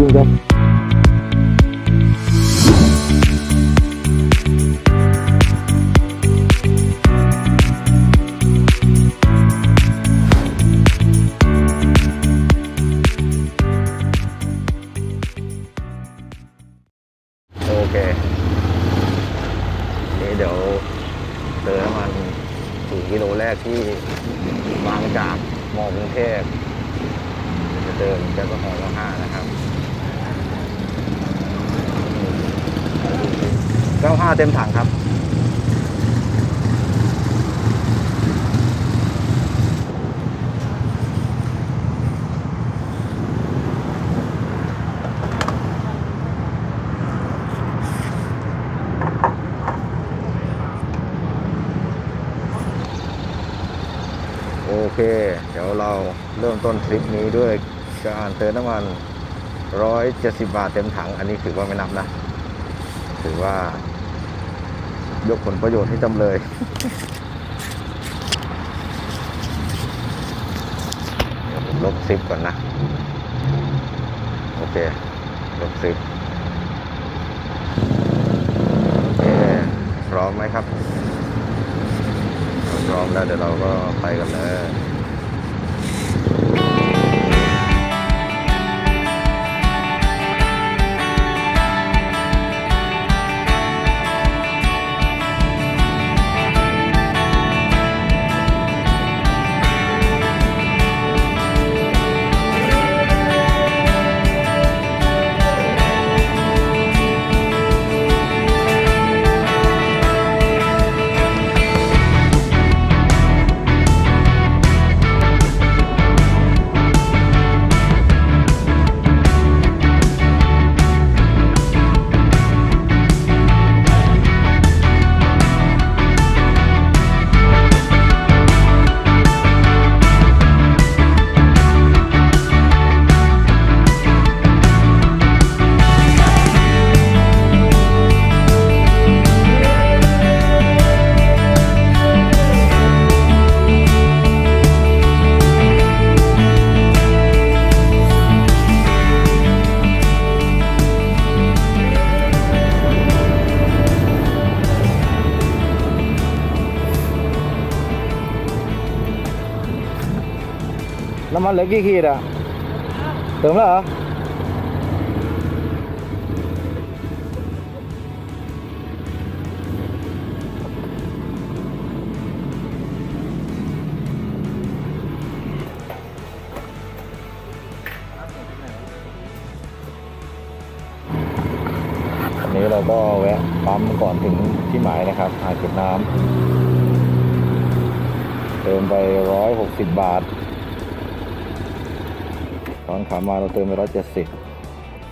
จริงๆครับโอเค นี่เดี๋ยวเติมน้ำมันถึงกิโลแรกที่บางจากมอกรุงเทพจะเติมแก๊สโซฮอล์ห้านะครับ เก้าห้าเต็มถังครับ โอเค เดี๋ยวเราเริ่มต้นทริปนี้ด้วยการเติมน้ำมัน 170 บาทเต็มถัง อันนี้ถือว่าไม่นับนะ ถือว่า ยกผลประโยชน์ให้จำเลย เดี๋ยวผมลบซิปก่อนนะ โอเค ลบซิปโอเคพร้อมไหมครับ พร้อมแล้วเดี๋ยวเราก็ไปกันเลย มันเหลือกี่ขีดอะ เติมแล้วเหรอวันนี้เราก็แวะปั๊มก่อนถึงที่หมายนะครับอ่าเก็บน้ำเติมไปร้อยหกสิบบาท ตอนขามาเราเติมไปร้อยเจ็ดสิบ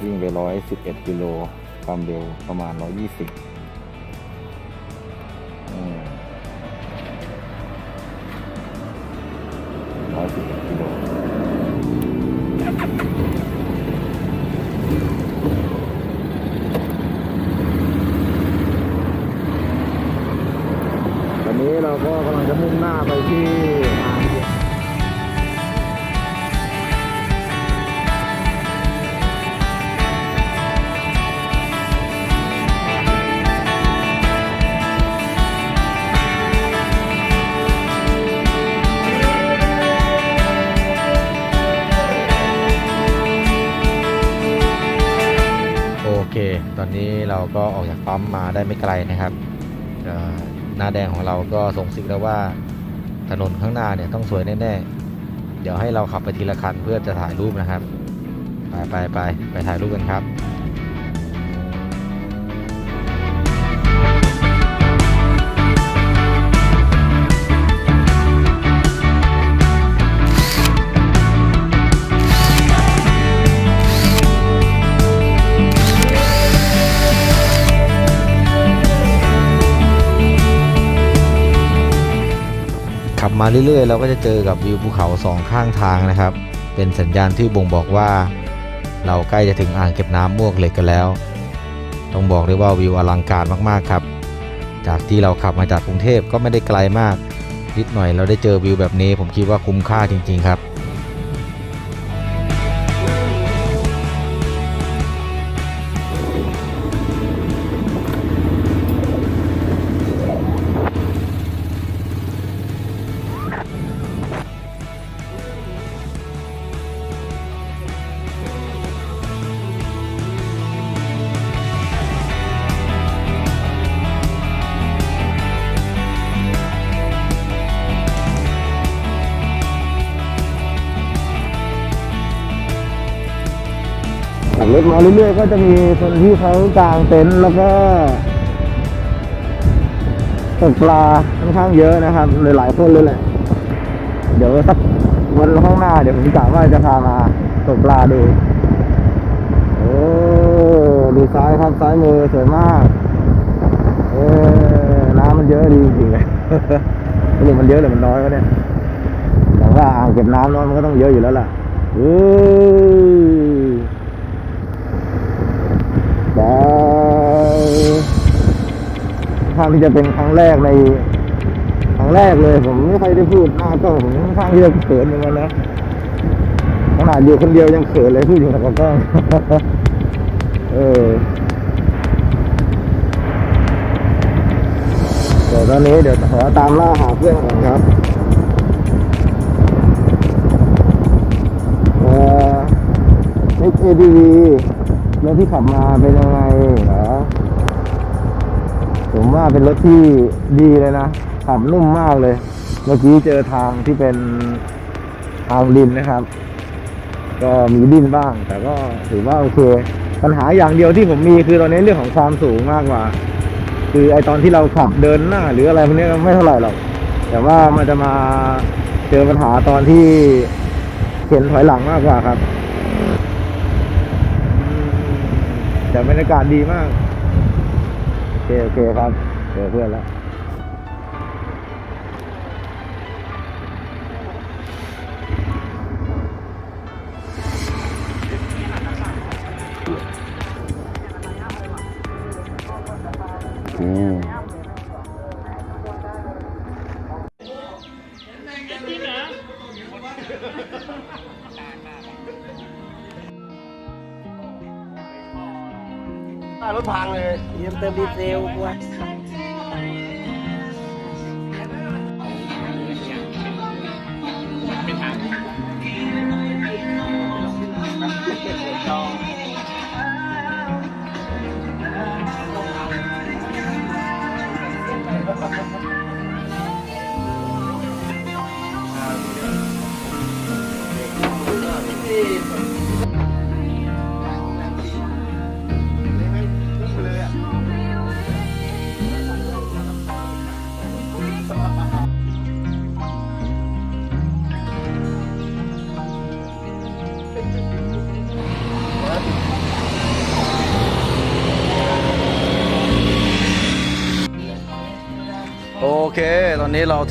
วิ่งไปร้อยสิบเอ็ดกิโลความเร็วประมาณร้อยยี่สิบร้อยสิบเอ็ดกิโลวันนี้เราก็กำลังจะมุ่งหน้าไปที่ ปั๊มมาได้ไม่ไกลนะครับหน้าแดงของเราก็ส่งสิกแล้วว่าถนนข้างหน้าเนี่ยต้องสวยแน่ๆ เดี๋ยวให้เราขับไปทีละคันเพื่อจะถ่ายรูปนะครับ ไปไปไปไปถ่ายรูปกันครับ ขับมาเรื่อยๆ เราก็จะเจอกับวิวภูเขาสองข้างทางนะครับ เป็นสัญญาณที่บ่งบอกว่า เราใกล้จะถึงอ่างเก็บน้ำมวกเหล็กกันแล้ว ต้องบอกเลยว่าวิวอลังการมากๆครับ จากที่เราขับมาจากกรุงเทพก็ไม่ได้ไกลมาก นิดหน่อยเราได้เจอวิวแบบนี้ ผมคิดว่าคุ้มค่าจริง ๆ ครับ มาเรื่อยๆก็จะมีคนที่เขากางเต็นท์แล้วก็ตกปลาค่อนข้างเยอะนะครับหลายๆคนเลยแหละ เดี๋ยวสักวันข้างหน้าเดี๋ยวผมกะว่าจะพามาตกปลาดูโอ้ดูซ้ายครับซ้ายมือสวยมากเออน้ำมันเยอะดีจริงเลยไม่รู้มันเยอะหรือมันน้อยวะเนี่ยแต่ว่าอ่างเก็บน้ำเน้อยมันก็ต้องเยอะอยู่แล้วล่ะเออ ทางที่จะเป็นครั้งแรกในครั้งแรกเลย ผมไม่ค่อยได้พูดหน้ากล้องผมค่อนข้างที่จะเขินเหมือนกันนะขนาดอยู่คนเดียวยังเขินเลยพูดอยู่กับกล้องเออเดี๋ยวตอนนี้เดี๋ยวขอตามล่าหาเพื่อนก่อนครับเอ่อ XADV รถที่ขับมาเป็นยังไงเหรอ ผมว่าเป็นรถที่ดีเลยนะขับนุ่มมากเลย เมื่อกี้เจอทางที่เป็นทางดินนะครับ ก็มีดินบ้าง แต่ก็ถือว่าโอเค ปัญหาอย่างเดียวที่ผมมีคือตอนนี้เรื่องของความสูงมากกว่า คือไอตอนที่เราขับเดินหน้า หรืออะไรพวกนี้ก็ไม่เท่าไหร่หรอก แต่ว่ามันจะมาเจอปัญหาตอนที่เข็นถอยหลังมากกว่าครับ แต่บรรยากาศดีมาก โอเคโอเค รถพังเลยยืมเติมดีเซลกูว่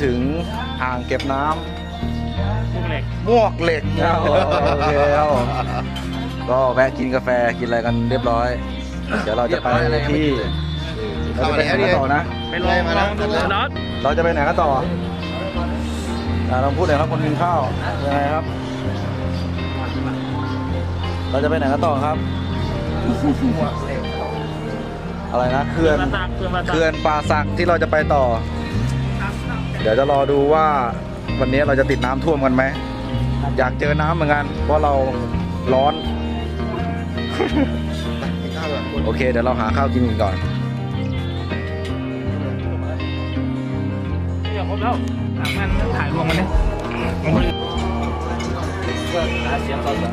ตอนนี้เราถึงอ่างเก็บน้ำมวกเหล็กนะโอเคครับผมก็แวะกินกาแฟกินอะไรกันเรียบร้อย เดี๋ยวเราจะไปที่เราจะไปไหนกันต่อนะ ไปลองลองดูน็อตเราจะไปไหนกันต่ออ่าลองพูดหน่อยครับคนกินข้าวยังไงครับ เราจะไปไหนกันต่อครับ อะไรนะเขื่อน มาตักเพื่อนมาตักเขื่อนป่าสักที่เราจะไปต่อ เดี๋ยวจะรอดูว่าวันนี้เราจะติดน้ำท่วมกันไหม อยากเจอน้ำเหมือนกัน เพราะเราร้อน โอเค เดี๋ยวเราหาข้าวกินกันก่อนเดี๋ยวครบแล้วถามมันถ่ายรวมกันเนี่ยเอาไปก็หาเสียงก่อนเหรอ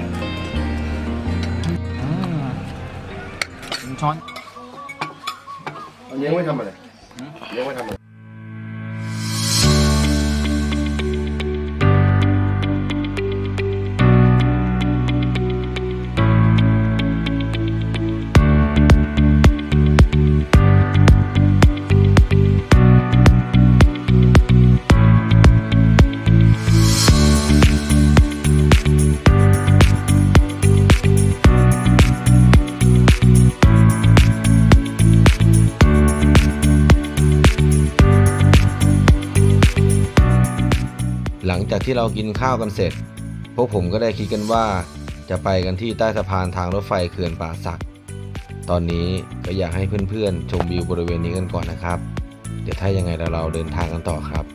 อ่าถึงช้อนเลี้ยงไว้ทำอะไรเลี้ยงไว้ทำอะไร จากที่เรากินข้าวกันเสร็จ พวกผมก็ได้คิดกันว่าจะไปกันที่ใต้สะพานทางรถไฟเขื่อนป่าสัก ตอนนี้ก็อยากให้เพื่อนๆ ชมวิวบริเวณนี้กันก่อนนะครับ เดี๋ยวถ้ายังไงเราเราเดินทางกันต่อครับ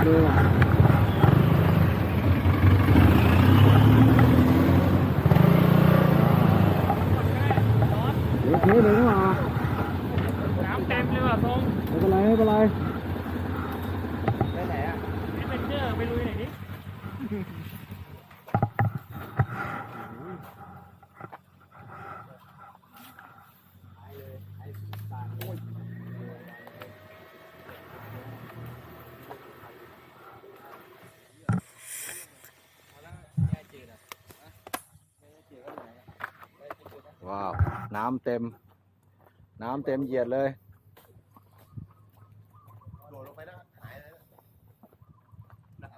สุดเลยอะเดี๋ยวเทเลยดีกว่า น้ำเต็มเลยว่ะทรง ไม่เป็นไรไม่เป็นไร ไปไหนอะนี่เป็นเจอร์ไปลุยไหนดิ ว้าว น้ำเต็ม น้ำเต็มเหยียดเลย โดดลงไปนะหายเลยนะ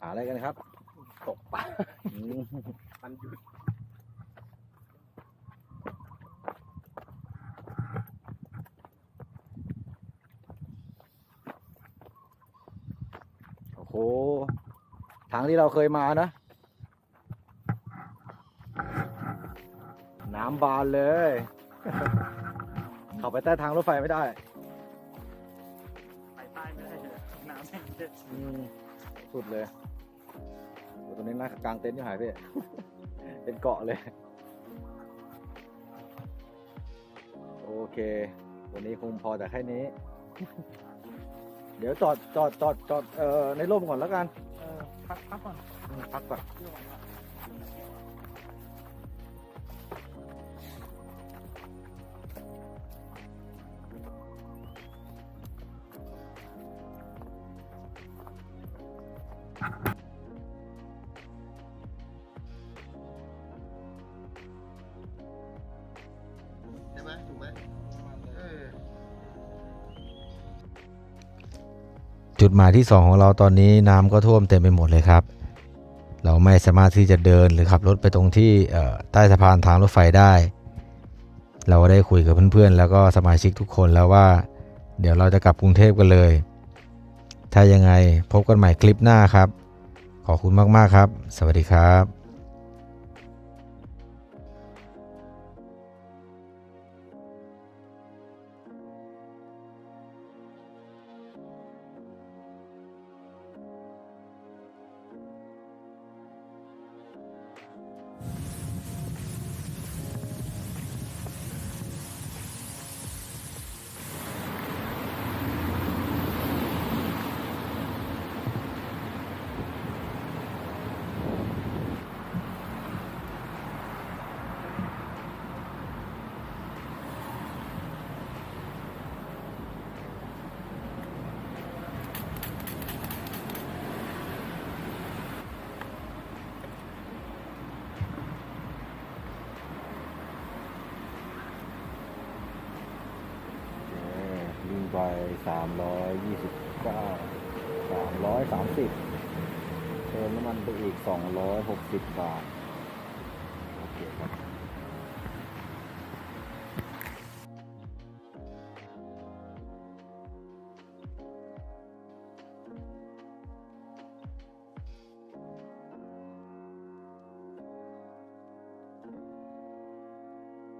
หา อะไรกันครับ ตกปลามันหยุดโอ้โหทางที่เราเคยมานะ น้ำบานเลย เข้าไปใต้ทางรถไฟไม่ได้ไปใต้ไม่ได้เลยน้ำแห้งเด็ดอืมสุดเลยโอ้ตรง นี้นะกลางเต็นท์อยู่หายไปเป็นเกาะเลย โอเค วันนี้คงพอแต่แค่นี้ เดี๋ยวจอดจอดจอดจอดเอ่อในร่มก่อนแล้วกัน เออพักพักก่อนอืมพักก่อน ดหมายที่ 2 ของเราตอนนี้น้ำก็ท่วมเต็มไปหมดเลยครับ เราไม่สามารถที่จะเดินหรือขับรถไปตรงที่ใต้สะพานทางรถไฟได้ เราได้คุยกับเพื่อนๆ แล้วก็สมาชิกทุกคนแล้วว่า เดี๋ยวเราจะกลับกรุงเทพกันเลย ถ้ายังไงพบกันใหม่คลิปหน้าครับ ขอบคุณมากๆครับ สวัสดีครับ วิ่งไปสามร้อยยี่สิบเก้าสามร้อยสามสิบเติมน้ำมันไปอีกสองร้อยหกสิบบาท